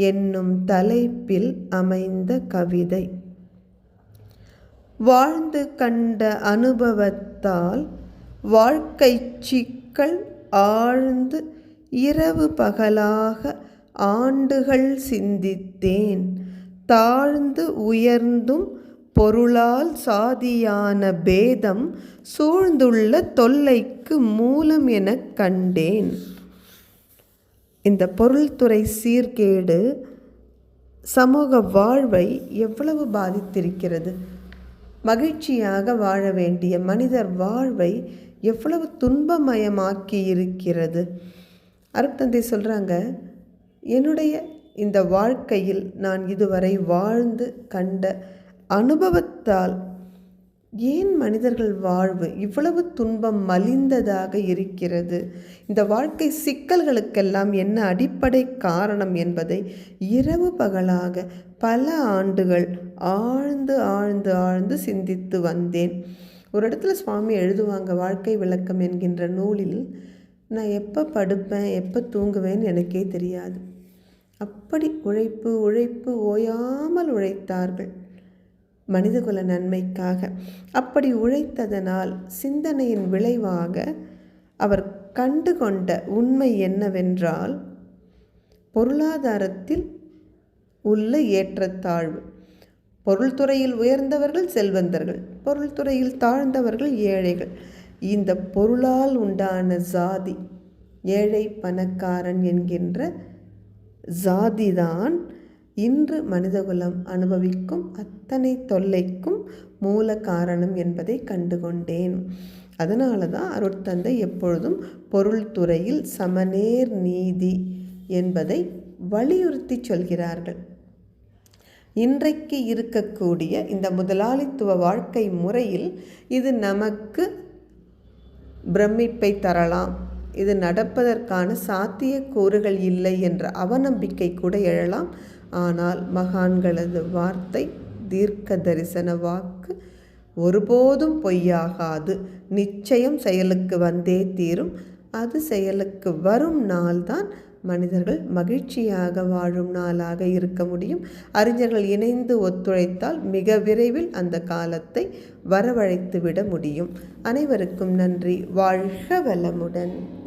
என்னும் தலைப்பில் அமைந்த கவிதை. வாழ்ந்து கண்ட அனுபவத்தால் வாழ்க்கை சிக்கல் ஆழ்ந்து இரவு பகலாக ஆண்டுகள் சிந்தித்தேன். தாழ்ந்து உயர்ந்தும் பொருளால் சாதியான பேதம் சூழ்ந்துள்ள தொல்லைக்கு மூலம் எனக் கண்டேன். இந்த பொருள்துறை சீர்கேடு சமூக வாழ்வை எவ்வளவு பாதித்திருக்கிறது? மகிழ்ச்சியாக வாழ வேண்டிய மனிதர் வாழ்வை எவ்வளவு துன்பமயமாக்கி இருக்கிறது அருட்தந்தை சொல்கிறாங்க என்னுடைய இந்த வாழ்க்கையில் நான் இதுவரை வாழ்ந்து கண்ட அனுபவத்தால் ஏன் மனிதர்கள் வாழ்வு இவ்வளவு துன்பம் மலிந்ததாக இருக்கிறது? இந்த வாழ்க்கை சிக்கல்களுக்கெல்லாம் என்ன அடிப்படை காரணம் என்பதை இரவு பகலாக பல ஆண்டுகள் ஆழ்ந்து ஆழ்ந்து ஆழ்ந்து சிந்தித்து வந்தேன். ஒரு இடத்துல சுவாமி எழுதுவாங்க வாழ்க்கை விளக்கம் என்கின்ற நூலில் நான் எப்போ படுப்பேன் எப்போ தூங்குவேன்னு எனக்கே தெரியாது. அப்படி உழைப்பு உழைப்பு ஓயாமல் உழைத்தார்கள். மனிதகுல நன்மைக்காக. அப்படி உழைத்ததனால் சிந்தனையின் விளைவாக அவர் கண்டு கொண்ட உண்மை என்னவென்றால் பொருளாதாரத்தில் உள்ள ஏற்றத்தாழ்வு. பொருள்துறையில் உயர்ந்தவர்கள் செல்வந்தர்கள் பொருள்துறையில் தாழ்ந்தவர்கள் ஏழைகள். இந்த பொருளால் உண்டான சாதி ஏழை பணக்காரன் என்கின்ற சாதிதான் இன்று மனிதகுலம் அனுபவிக்கும் அத்தனை தொல்லைக்கும் மூல காரணம் என்பதை கண்டுகொண்டேன். அதனால தான் அருட்தந்தை எப்பொழுதும் பொருள் துறையில் சமநேர் நீதி என்பதை வலியுறுத்தி சொல்கிறார்கள். இன்றைக்கு இருக்கக்கூடிய இந்த முதலாளித்துவ வாழ்க்கை முறையில் இது நமக்கு பிரமிப்பை தரலாம். இது நடப்பதற்கான சாத்தியக்கூறுகள் இல்லை என்ற அவநம்பிக்கை கூட எழலாம். ஆனால் மகான்களது வார்த்தை தீர்க்க தரிசன வாக்கு ஒருபோதும் பொய்யாகாது. நிச்சயம் செயலுக்கு வந்தே தீரும். அது செயலுக்கு வரும் நாள்தான் மனிதர்கள் மகிழ்ச்சியாக வாழும் நாளாக இருக்க முடியும். அறிஞர்கள் இணைந்து ஒத்துழைத்தால் மிக விரைவில் அந்த காலத்தை வரவழைத்து விட முடியும். அனைவருக்கும் நன்றி. வாழ்க வளமுடன்.